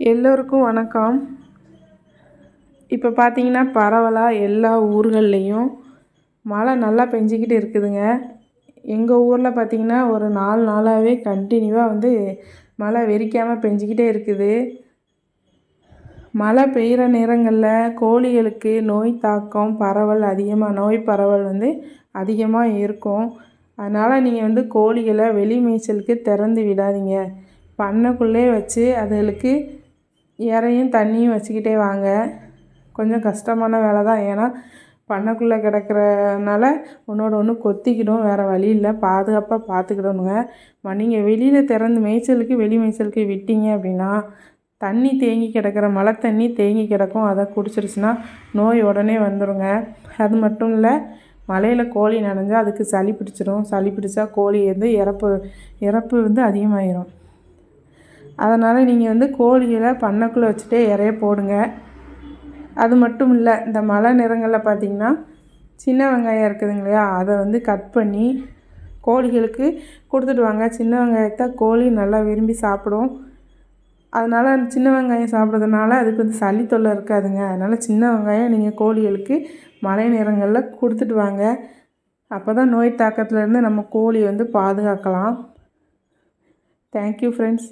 எல்லோருக்கும் வணக்கம். இப்போ பார்த்தீங்கன்னா பரவலாக எல்லா ஊர்கள்லேயும் மழை நல்லா பெஞ்சிக்கிட்டு இருக்குதுங்க. எங்கள் ஊரில் பார்த்திங்கன்னா ஒரு நாலு நாளாகவே கண்டினியூவாக வந்து மழை வெறிக்காமல் பெஞ்சிக்கிட்டே இருக்குது. மழை பெய்கிற நேரங்களில் கோழிகளுக்கு நோய் தாக்கம் பரவல் அதிகமாக நோய் பரவல் வந்து அதிகமாக இருக்கும். அதனால் நீங்கள் வந்து கோழிகளை வெளி மேய்ச்சலுக்கு திறந்து விடாதீங்க. பண்ணக்குள்ளே வச்சு அதுகளுக்கு இரையும் தண்ணியும் வச்சுக்கிட்டே வாங்க. கொஞ்சம் கஷ்டமான வேலை தான். ஏன்னா பண்ணக்குள்ளே கிடக்கிறனால ஒன்றோட ஒன்று கொத்திக்கிடும். வேறு வழி இல்லை. பாதுகாப்பாக பார்த்துக்கிடணுங்க நீங்கள் வெளியில் திறந்து மேய்ச்சலுக்கு வெளி மேய்ச்சலுக்கு விட்டீங்க அப்படின்னா தண்ணி தேங்கி கிடக்கிற மழை தண்ணி தேங்கி கிடக்கும். அதை குடிச்சிருச்சுன்னா நோய் உடனே வந்துடுங்க அது மட்டும் இல்லை மழையில் கோழி நனைஞ்சால் அதுக்கு சளி பிடிச்சிரும். சளி பிடிச்சா கோழி வந்து இறப்பு இறப்பு வந்து அதிகமாகிரும் அதனால் நீங்கள் வந்து கோழிகளை பண்ணைக்குள்ளே வச்சுட்டே இறைய போடுங்க. அது மட்டும் இல்லை இந்த மழை நிறங்களில் பார்த்திங்கன்னா சின்ன வெங்காயம் இருக்குதுங்க இல்லையா? அதை வந்து கட் பண்ணி கோழிகளுக்கு கொடுத்துட்டு வாங்க. சின்ன வெங்காயத்தை கோழி நல்லா விரும்பி சாப்பிடும். அதனால் சின்ன வெங்காயம் சாப்பிட்றதுனால அதுக்கு வந்து சளி தொல்லை இருக்காதுங்க. அதனால் சின்ன வெங்காயம் நீங்கள் கோழிகளுக்கு மழை நேரங்களில் கொடுத்துட்டு வாங்க. அப்போ தான் நோய் தாக்கத்துலேருந்து நம்ம கோழி வந்து பாதுகாக்கலாம். Thank you friends